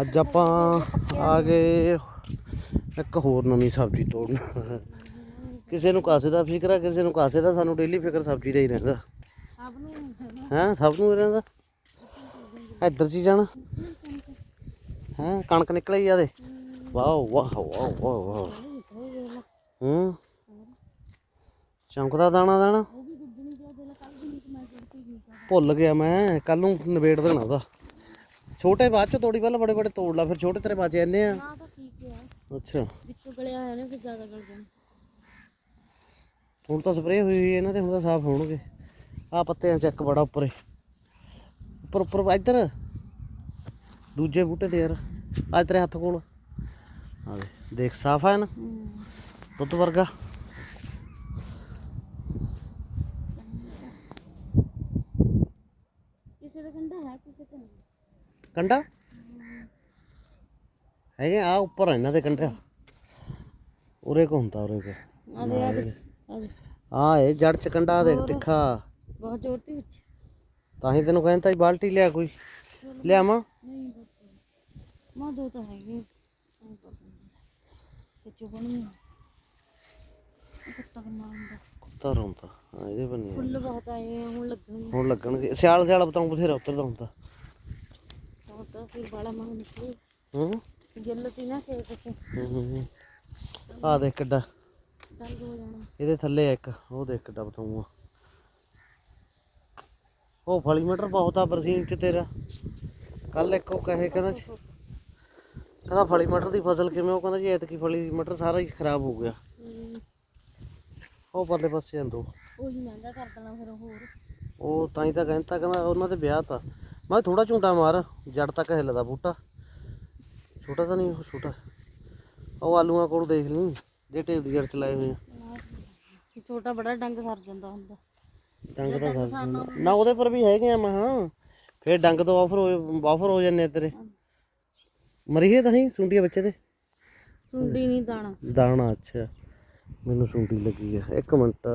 ਅੱਜ ਆਪਾਂ ਆ ਗਏ ਇੱਕ ਹੋਰ ਨਵੀਂ ਸਬਜ਼ੀ ਤੋੜਨ। ਕਿਸੇ ਨੂੰ ਕਾਸੇ ਦਾ ਫਿਕਰ ਆ ਕਿਸੇ ਨੂੰ ਕਾਸੇ ਦਾ ਸਾਨੂੰ ਡੇਲੀ ਫਿਕਰ ਸਬਜ਼ੀ ਦਾ ਹੀ ਰਹਿੰਦਾ। ਨੂੰ ਹੈਂ ਸਭ ਨੂੰ ਰਹਿੰਦਾ। ਇੱਧਰ ਚ ਹੀ ਜਾਣਾ। ਹੈਂ ਕਣਕ ਨਿਕਲੀ ਆ ਦੇ। ਵਾਓ ਵਾਹ ਵਾਹ ਵਾਹ ਵਾਹ ਹੂੰ। ਚਮਕਦਾ ਦਾਣਾ ਦਾਣਾ? ਭੁੱਲ ਗਿਆ ਮੈਂ ਕੱਲ ਨੂੰ ਨਵੇੜ ਦੇਣਾ ਉਹਦਾ। ਛੋਟੇ ਬਾਅਦ ਚ ਤੋੜੀ ਪਹਿਲਾਂ ਬੜੇ ਬੜੇ ਤੋੜ ਲਾ ਫਿਰ ਛੋਟੇ ਤੇਰੇ ਬਚ ਜਾਂਦੇ ਆ। ਨਾ ਤਾਂ ਠੀਕ ਹੈ ਅੱਛਾ। ਵਿੱਚੋਂ ਗਲਿਆ ਹੋਇਆ ਨਾ ਫਿਰ ਜ਼ਿਆਦਾ ਗਲ ਜਾਣਾ। ਹੁਣ ਤਾਂ ਸਪਰੇਅ ਹੋਈ ਹੋਈ ਹੈ ਇਹਨਾਂ ਤੇ ਹੁਣ ਤਾਂ ਸਾਫ਼ ਹੋਣਗੇ। ਆ ਪੱਤਿਆਂ ਚੱਕ ਬੜਾ ਉੱਪਰ। ਉੱਪਰ ਉੱਪਰ ਇੱਧਰ। ਦੂਜੇ ਬੂਟੇ ਤੇ ਯਾਰ ਆ ਤੇਰੇ ਹੱਥ ਕੋਲ। ਆ ਦੇ ਦੇਖ ਸਾਫ਼ ਆ ਨਾ। ਦੁੱਧ ਵਰਗਾ ਕਿਸੇ ਦਾ ਕੰਡਾ ਹੈ ਕਿਸੇ ਤੇ ਨਹੀਂ ਕੰਡਾ? ਹੈਗੇ ਆ ਉੱਪਰ ਆ ਇਹਨਾਂ ਦੇ ਕੰਡਾ। ਉਰੇ ਕੋ ਹੁੰਦਾ ਉਰੇ ਕੋ। ਆ ਦੇ ਆ ਦੇ ਆ ਦੇ। ਆ ਇਹ ਜੜ ਚ ਕੰਡਾ ਦੇਖ ਤਿੱਖਾ ਬਹੁਤ ਜ਼ੋਰ ਤੇ ਵਿੱਚ। ਤਾਂ ਹੀ ਤੈਨੂੰ ਕਹਿੰਦਾ ਬਾਲਟੀ ਲਿਆ ਕੋਈ। ਲਿਆਵਾਂ? ਨਹੀਂ ਮਾ ਦੋ ਤਾਂ ਹੈਗੇ। ਤੇ ਕੁੱਤਾ ਕਿੰਨਾ ਹੁੰਦਾ। ਕੁੱਤਾ ਰੋਂਦਾ। ਇਹਦੇ ਬੰਨੇ ਫੁੱਲ ਬਹੁਤ ਆਏ ਹੁਣ ਲੱਗਣਗੇ। ਹੁਣ ਲੱਗਣਗੇ। ਸਿਆਲ ਸਿਆਲ ਬਤਾਉਂ ਬਥੇਰਾ ਉਤਰਦਾ ਹੁੰਦਾ। ਤਾਂ ਤਾਂ ਫਿਰ ਬਾਲਾ ਮੰਗ ਨਿਕਲੇ। ਹੂੰ। ਗਿੱਲ ਤੀ ਨਾ ਖੇਤ ਚ। ਹੂੰ, ਹੂੰ ਹੂੰ। ਆ ਦੇਖ ਕਿੱਡਾ। ਦਰਦ ਹੋ ਜਾਣਾ। ਇਹਦੇ ਥੱਲੇ ਆ ਇੱਕ ਉਹ ਦੇਖ ਕਿੱਡਾ ਬਤਾਊਆ ਉਹ ਫਲੀ ਮਟਰ ਬਹੁਤ ਆ ਬਰਸੀਨ ਚ ਤੇਰਾ। ਕੱਲ ਇੱਕ ਉਹ ਕਹੇ ਕਹਿੰਦਾ ਜੀ- ਕਹਿੰਦਾ ਫਲੀ ਮਟਰ ਦੀ ਫਸਲ ਕਿਵੇਂ ਉਹ ਕਹਿੰਦਾ ਜੀ ਐਤਕੀ ਫਲੀ ਮਟਰ ਸਾਰਾ ਹੀ ਖਰਾਬ ਹੋ ਗਿਆ। ਉਹ ਪਰਲੇ ਪਾਸੇ ਆਂਦੋ ਉਹੀ ਮਹਿੰਗਾ ਕਰ ਦੇਣਾ ਫਿਰ ਹੋਰ। ਉਹ ਤਾਂ ਹੀ ਤਾਂ ਕਹਿੰਦਾ ਕਹਿੰਦਾ ਉਹਨਾਂ ਦੇ ਵਿਆਹ ਤਾਂ। ਮੈਂ ਥੋੜਾ ਝੁੰਟਾ ਮਾਰ ਜੜ ਤੱਕ ਹਿੱਲਦਾ ਬੂਟਾ ਛੋਟਾ ਤਾਂ ਨਹੀਂ ਉਹ ਛੋਟਾ ਉਹ ਆਲੂਆਂ ਕੋਲ ਦੇਖ ਲਈ ਜੇ ਟੇਪ ਦੀ ਜੜ ਚ ਲਾਏ ਹੋਏ ਆ ਛੋਟਾ ਬੜਾ ਡੰਗ ਸਰ ਜਾਂਦਾ ਹੁੰਦਾ ਡੰਗ ਤਾਂ ਸਰ ਜਾਂਦਾ। ਨਾ ਉਹਦੇ ਪਰ ਵੀ ਹੈਗੇ ਆ ਮਹਾ ਫੇਰ ਡੰਗ ਤੋਂ ਆਫਰ ਹੋ ਆਫਰ ਹੋ ਜਾਂਦੇ ਤੇਰੇ ਮਰੀਏ ਤਾਂ ਹੀ ਸੁੰਡੀਆਂ ਬੱਚੇ ਦੇ ਸੁੰਡੀ ਨਹੀਂ ਦਾਣਾ ਦਾਣਾ ਅੱਛਾ ਮੈਨੂੰ ਸੁੰਡੀ ਲੱਗੀ ਆ ਇੱਕ ਮਿੰਟ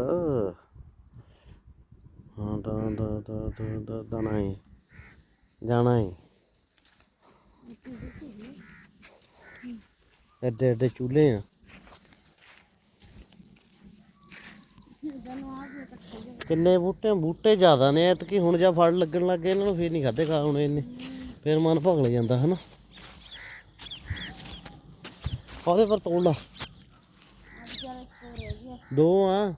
ਹਾਂ ਦਾ ਦਾ ਦਾ ਦਾ ਦਾ ਦਾਣਾ ਹੈ ਜਾਣਾ ਹੈ ਐਡੇ ਐਡੇ ਚੂਲੇ ਆ। ਕਿੰਨੇ ਬੂਟੇ ਬੂਟੇ ਜ਼ਿਆਦਾ ਨੇ, ਐਤਕੀ ਹੁਣ ਜਾਂ ਫੜ ਲੱਗਣ ਲੱਗੇ ਇਹਨਾਂ ਨੂੰ ਫੇਰ ਨਹੀਂ ਖਾਦੇ ਖਾ ਹੁਣ ਇਹਨੇ ਫੇਰ ਮਨ ਭਗਲ ਜਾਂਦਾ, ਹਨਾ। ਉਹਦੇ ਪਰ ਤੋੜ ਲਾ। ਦੋ ਆ।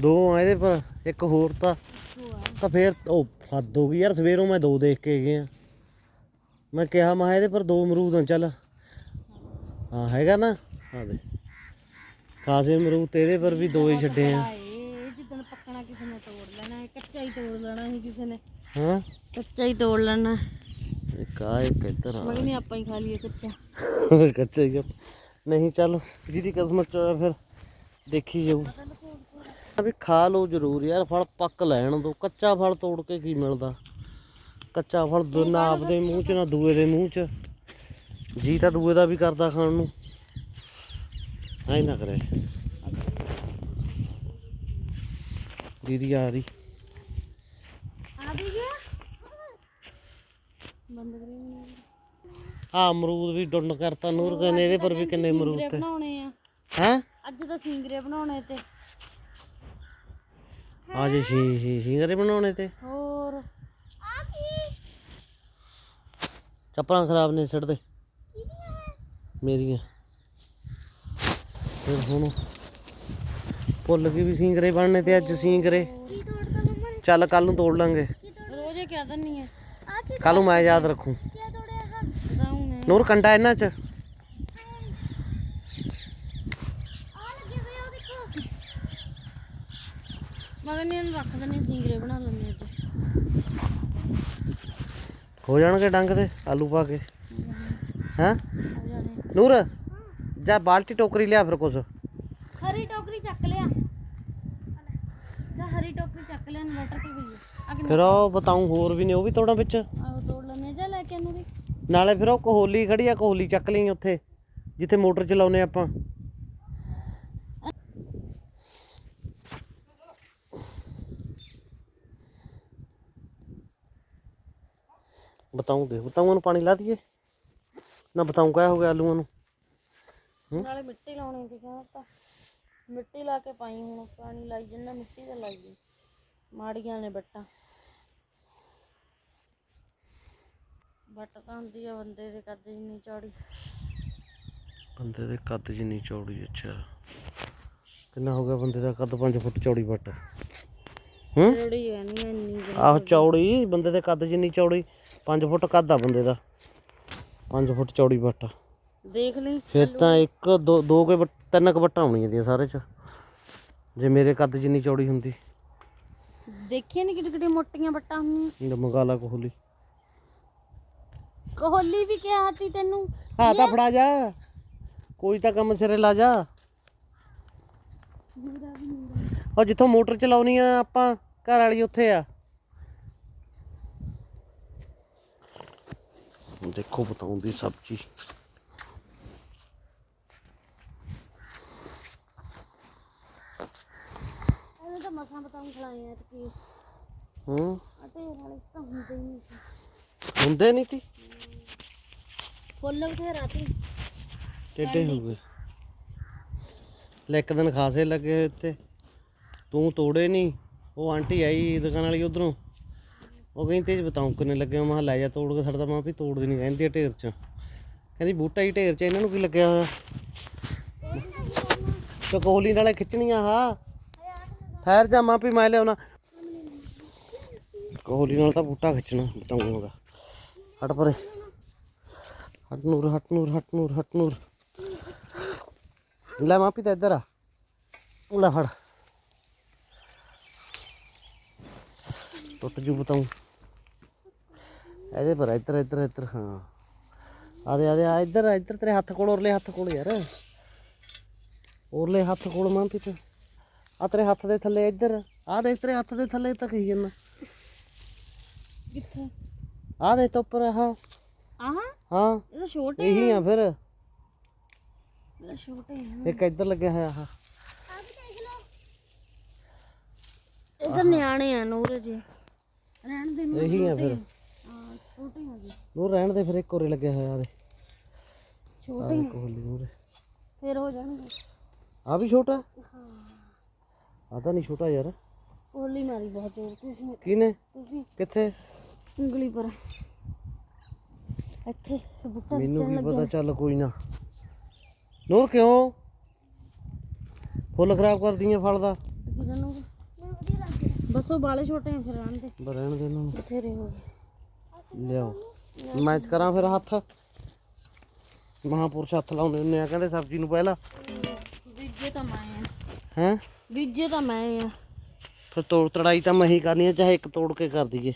ਦੋ ਆ ਇਹਦੇ ਪਰ, ਇੱਕ ਹੋਰ ਤਾਂ ਉਹ ਤਾਂ ਫੇਰ ਉਹ ਹੱਦ ਹੋ ਗਈ ਯਾਰ ਸਵੇਰੋਂ ਮੈਂ ਦੋ ਦੇਖ ਕੇ ਗਿਆ। ਮੈਂ ਕਿਹਾ ਮੈਂ ਇਹਦੇ ਪਰ ਦੋ ਅਮਰੂਦ ਆ ਚੱਲ। ਹਾਂ ਹੈਗਾ ਨਾ? ਆ ਦੇ ਖਾਸੇ ਅਮਰੂਦ ਤੇ ਇਹਦੇ ਪਰ ਵੀ ਦੋ ਹੀ ਛੱਡੇ ਆ। ਹਾਏ ਜਿੱਦਣ ਪੱਕਣਾ ਕਿਸੇ ਨੇ ਤੋੜ ਲੈਣਾ ਹੈ ਕੱਚਾ ਹੀ ਤੋੜ ਲੈਣਾ ਸੀ ਕਿਸੇ ਨੇ। ਹਾਂ? ਕੱਚਾ ਹੀ ਤੋੜ ਲੈਣਾ। ਆ ਇੱਕ ਇੱਧਰ ਆ। ਮਗਨੀ ਆਪਾਂ ਹੀ ਖਾ ਲਈਏ ਕੱਚਾ। ਕੱਚਾ ਹੀ ਆ। ਨਹੀਂ ਚੱਲ ਜਿਹਦੀ ਕਿਸਮਤ ਚ ਹੋਇਆ ਫਿਰ ਦੇਖੀ ਜਾਊ। ਵੀ ਖਾ ਲਓ ਜ਼ਰੂਰ ਯਾਰ ਫਲ ਪੱਕ ਲੈਣ ਦੋ। ਕੱਚਾ ਫਲ ਤੋੜ ਕੇ ਕੀ ਮਿਲਦਾ? ਕੱਚਾ ਫਲ ਨਾ ਆਪਦੇ ਮੂੰਹ ਚ ਨਾ ਦੂਏ ਦੇ ਮੂੰਹ ਚ। ਜੀ ਤਾਂ ਦੂਏ ਦਾ ਵੀ ਕਰਦਾ ਖਾਣ ਨੂੰ। ਐ ਨਾ ਕਰੇ। ਦੀਦੀ ਆ ਰਹੀ। ਆ ਵੀ ਗਿਆ? ਬੰਦ ਕਰੀ ਆ। ਅਮਰੂਦ ਵੀ ਡੁੰਨ ਕਰਤਾ ਨੂਰ ਕਹਿੰਦੇ ਇਹਦੇ ਪਰ ਵੀ ਕਿੰਨੇ ਅਮਰੂਦ ਤੇ। ਬਣਾਉਣੇ ਆ। ਹੈ? ਅੱਜ ਤਾਂ ਸਿੰਗਰੇ ਬਣਾਉਣੇ ਤੇ। ਆ ਜੀ ਸ਼ੀ ਸ਼ੀ ਸ਼ਿੰਗਰੇ ਬਣਾਉਣੇ ਤੇ। ਹੋਰ। ਆ ਕੀ ਚੱਪਲਾਂ ਖਰਾਬ ਨੇ ਛੱਡ ਦੇ ਮੇਰੀਆਂ। ਫਿਰ ਹੁਣ ਭੁੱਲ ਗਈ ਵੀ ਸਿੰਗਰੇ ਬਣਨੇ ਤੇ ਅੱਜ ਸਿੰਗਰੇ। ਚੱਲ ਕੱਲ ਨੂੰ ਤੋੜ ਲਾਂਗੇ। ਰੋਜ਼ ਕਹਿ ਦਿੰਨੀ ਆ। ਕੱਲ ਨੂੰ ਮੈਂ ਯਾਦ ਰੱਖੂ। ਨੂਰ ਕੰਡਾ ਇਹਨਾਂ ਚ ਆ ਲੱਗੇ ਹੋਏ ਉਹ ਦੇਖੋ ਮਗਰ ਨੇ ਇਹਨੂੰ ਰੱਖ ਦਿੰਨੇ ਸਿੰਗਰੇ ਬਣਾ ਲੈਣੇ ਅੱਜ। ਹੋ ਜਾਣਗੇ ਡੰਗ ਤੇ ਆਲੂ ਪਾ ਕੇ। ਹੈਂ? ਨੂਰ ਜਾ ਬਾਲਟੀ ਟੋਕਰੀ ਲਿਆ ਫਿਰ ਕੁਛ। ਹਰੀ ਟੋਕਰੀ ਚੱਕ ਲਿਆ। ਜਾ ਹਰੀ ਟੋਕਰੀ ਚੱਕ ਲਿਆ ਇਨਵਰਟਰ ਤੇ ਗਈ ਫਿਰ ਉਹ ਬਤਾਉਂ ਹੋਰ ਵੀ ਨੇ ਉਹ ਵੀ ਤੋੜਾਂ ਵਿੱਚ। ਆਹ ਤੋੜ ਲੈਣੇ ਜਾ ਲੈ ਕੇ ਇਹਨੂੰ ਵੀ। ਨਾਲੇ ਫਿਰ ਉਹ ਕੋਹਲੀ ਖੜੀ ਆ ਕੋਹਲੀ ਚੱਕ ਲਈ ਉੱਥੇ ਜਿੱਥੇ ਮੋਟਰ ਚਲਾਉਨੇ ਆਪਾਂ। ਬਤਾਉਂ ਦੇ ਬਤਾਉਂਆਂ ਨੂੰ ਪਾਣੀ ਲਾ ਦਈਏ। ਨਾ ਬਤਾਉਂ ਕਿਆ ਹੋ ਗਿਆ ਆਲੂਆਂ ਨੂੰ? ਨਾਲੇ ਮਿੱਟੀ ਲਾਉਣੀ ਸੀ ਕਹਿੰਦਾ ਤਾਂ। ਮਿੱਟੀ ਲਾ ਕੇ ਪਾਈ ਹੁਣ ਪਾਣੀ ਲਾਈ ਜੰਨਾ ਮਿੱਟੀ ਤਾਂ ਲਾਈ ਮਾੜੀਆਂ ਨੇ ਬੱਟਾਂ। ਬੱਟ ਤਾਂ ਹੁੰਦੀ ਆ ਬੰਦੇ ਦੇ ਕੱਦ ਜਿੰਨੀ ਚੌੜੀ। ਬੰਦੇ ਦੇ ਕੱਦ ਜਿੰਨੀ ਚੌੜੀ ਅੱਛਾ। ਕਿੰਨਾ ਹੋ ਗਿਆ ਬੰਦੇ ਦਾ ਕੱਦ? 5 ਫੁੱਟ ਚੌੜੀ ਵੱਟ ਹੂੰ? ਚੌੜੀ ਹੈ ਨਹੀਂ ਇੰਨੀ ਜਿਹੀ। ਆਹੋ ਚੌੜੀ ਬੰਦੇ ਦੇ ਕੱਦ ਜਿੰਨੀ ਚੌੜੀ 5 ਫੁੱਟ ਕੱਦ ਆ ਬੰਦੇ ਦਾ। 5 ਫੁੱਟ ਚੌੜੀ ਵੱਟ ਦੇਖ ਲਈ ਫਿਰ ਤਾਂ ਇੱਕ ਦੋ ਦੋ ਕੇ ਵੱਟ- ਤਿੰਨ ਕੁ ਵੱਟਾਂ ਹੋਣੀਆਂ ਦੀਆਂ ਸਾਰੇ ਚ। ਜੇ ਮੇਰੇ ਕੱਦ ਜਿੰਨੀ ਚੌੜੀ ਹੁੰਦੀ। ਦੇਖੀਆਂ ਨਹੀਂ ਕਿੱਡੀ ਕਿੱਡੀ ਮੋਟੀਆਂ ਬੱਟਾਂ ਹੁੰਦੀਆਂ। ਇਹ ਮੰਗਾ ਲਾ ਕੋਹਲੀ। ਕੋਹਲੀ ਵੀ ਕਿਹਾ ਸੀ ਤੈਨੂੰ। ਹਾਂ ਤਾਂ ਫੜਾ ਜਾ। ਕੋਈ ਤਾਂ ਕੰਮ ਸਿਰੇ ਲਾ ਜਾ। ਉਹ ਜਿੱਥੋਂ ਮੋਟਰ ਚਲਾਉਣੀ ਆ ਆਪਾਂ ਘਰ ਵਾਲੀ ਉੱਥੇ ਆ। ਦੇਖੋ ਬਤਾਉਂਦੀ ਸਬਜ਼ੀ ਇਹਨੇ ਤਾਂ ਮਸਾਂ ਬਤਾਉਂ ਖਲਾਏ ਆ ਤੇ ਕੀ ਹੂੰ? ਅਤੇ ਨਾਲੇ ਤਾਂ ਹੁੰਦੇ ਹੀ ਨਹੀਂ ਹੁੰਦੇ ਨਹੀਂ ਤੀ ਫੁੱਲ ਬਥੇਰਾ ਤੀ ਟੇਡੇ ਹੋ ਗਏ? ਲੈ ਇੱਕ ਦਿਨ ਖਾਸੇ ਲੱਗੇ ਹੋਏ ਤੇ। ਤੂੰ ਤੋੜੇ ਨਹੀਂ ਉਹ ਆਂਟੀ ਆਈ ਦੁਕਾਨ ਵਾਲੀ ਉਧਰੋਂ। ਉਹ ਕਹਿੰਦੀ, ਤੇਜ ਬਤਾਉਂ ਕਿੰਨੇ ਲੱਗੇ ਮੈਂ ਕਿਹਾ, ਲੈ ਜਾ ਤੋੜ ਕੇ ਛੱਡਦਾ ਮੈਂ ਵੀ ਤੋੜਦੀ ਨਹੀਂ ਕਹਿੰਦੀ ਢੇਰ ਚ। ਕਹਿੰਦੀ, ਬੂਟਾ ਹੀ ਢੇਰ ਚ, ਇਹਨਾਂ ਨੂੰ ਕੀ ਲੱਗਿਆ ਹੋਇਆ? ਤੇ ਕੋਹਲੀ ਨਾਲੇ ਖਿੱਚਣੀਆਂ ਹਾਂ ਠਹਿਰ ਜਾ, ਮਾਂ ਵੀ ਮੈਂ ਲਿਆਉਣਾ ਕੋਹਲੀ ਨਾਲ ਤਾਂ ਬੂਟਾ ਖਿੱਚਣਾ ਬਤਾਉਂਗਾ ਹਟ ਪਰੇ। ਹਟ ਨੂਰ ਹਟ ਨੂਰ ਹਟ ਨੂਰ ਹਟ ਨੂਰ। ਲੈ ਮਾਪੀ ਤਾਂ ਇੱਧਰ ਆ। ਲੈ ਫੜ। ਟੁੱਟ ਜੂ ਬਤਾਉ ਇਹਦੇ ਪਰ ਇੱਧਰ ਇੱਧਰ ਇੱਧਰ ਹਾਂ। ਆ ਦੇ ਆ ਦੇ ਆ ਇੱਧਰ ਆ, ਇੱਧਰ ਤੇਰੇ ਹੱਥ ਕੋਲ ਉਰਲੇ ਹੱਥ ਕੋਲ ਯਾਰ। ਉਰਲੇ ਹੱਥ ਕੋਲ ਮਾਂ ਤੇ ਆ ਤੇਰੇ ਹੱਥ ਦੇ ਥੱਲੇ ਇੱਧਰ। ਆ ਦੇ ਤੇਰੇ ਹੱਥ ਦੇ ਥੱਲੇ ਤਾਂ ਕਹੀ ਜਾਂਦਾ ਕਿੱਥੇ? ਆ ਦੇ ਤੋਂ ਉੱਪਰ ਆਹ। ਆਹ? ਹਾਂ। ਇਹ ਛੋਟੇ ਇਹੀ ਆ ਫਿਰ। ਛੋਟੇ ਆ ਇੱਕ ਇੱਧਰ ਲੱਗਿਆ ਹੋਇਆ ਆਹ। ਇਹ ਤਾਂ ਨਿਆਣੇ ਆ ਨੂਰ ਜੇ ਰਹਿਣ ਦੇ ਇਹੀ ਆ ਫਿਰ। ਹਾਂ ਛੋਟੇ ਆ ਜੀ। ਉਹ ਰਹਿਣ ਦੇ ਫਿਰ ਇੱਕ ਹੋਰੇ ਲੱਗਿਆ ਹੋਇਆ ਆਦੇ ਛੋਟੇ ਫਿਰ ਹੋ ਜਾਣਗੇ। ਆ ਵੀ ਛੋਟਾ? ਆ ਤਾਂ ਨਹੀਂ ਛੋਟਾ ਯਾਰ। ਕੋਹਲੀ ਮਾਰੀ ਬਹੁਤ ਜ਼ੋਰ ਤੁਸੀਂ ਕਿਨੇ ਤੁਸੀਂ। ਕਿੱਥੇ? ਉਂਗਲੀ ਪਰ। ਇੱਥੇ ਬੁੱਟਾ ਮੈਨੂੰ ਵੀ ਪਤਾ ਚੱਲ ਕੋਈ ਨਾ। ਨੂਰ ਕਿਉਂ? ਫੁੱਲ ਖਰਾਬ ਕਰਦੀਆਂ ਫਲ ਦਾ। ਕਿਹਨਾਂ ਨੂੰ ਬਸ ਉਹ ਬਾਲੇ ਛੋਟੇ ਆ ਫਿਰ ਰਹਿਣ ਦੇ। ਰਹਿਣ ਦੇ ਇਹਨਾਂ ਨੂੰ। ਬਥੇਰੇ ਹੋ ਗਏ। ਲਿਆਓ। ਮੈਂ ਕਰਾਂ ਫਿਰ ਹੱਥ। ਮਹਾਪੁਰਸ਼ ਹੱਥ ਲਾਉਣੇ ਹੁੰਦੇ ਆ ਕਹਿੰਦੇ ਸਬਜ਼ੀ ਨੂੰ ਪਹਿਲਾਂ। ਬੀਜੇ ਤਾਂ ਮੈਂ ਆ। ਹੈ? ਬੀਜੇ ਤਾਂ ਮੈਂ ਆ। ਫਿਰ ਤੋੜ ਤੜਾਈ ਤਾਂ ਮੈਂ ਹੀ ਕਰਨੀ ਆ ਚਾਹੇ ਇੱਕ ਤੋੜ ਕੇ ਕਰ ਦਈਏ।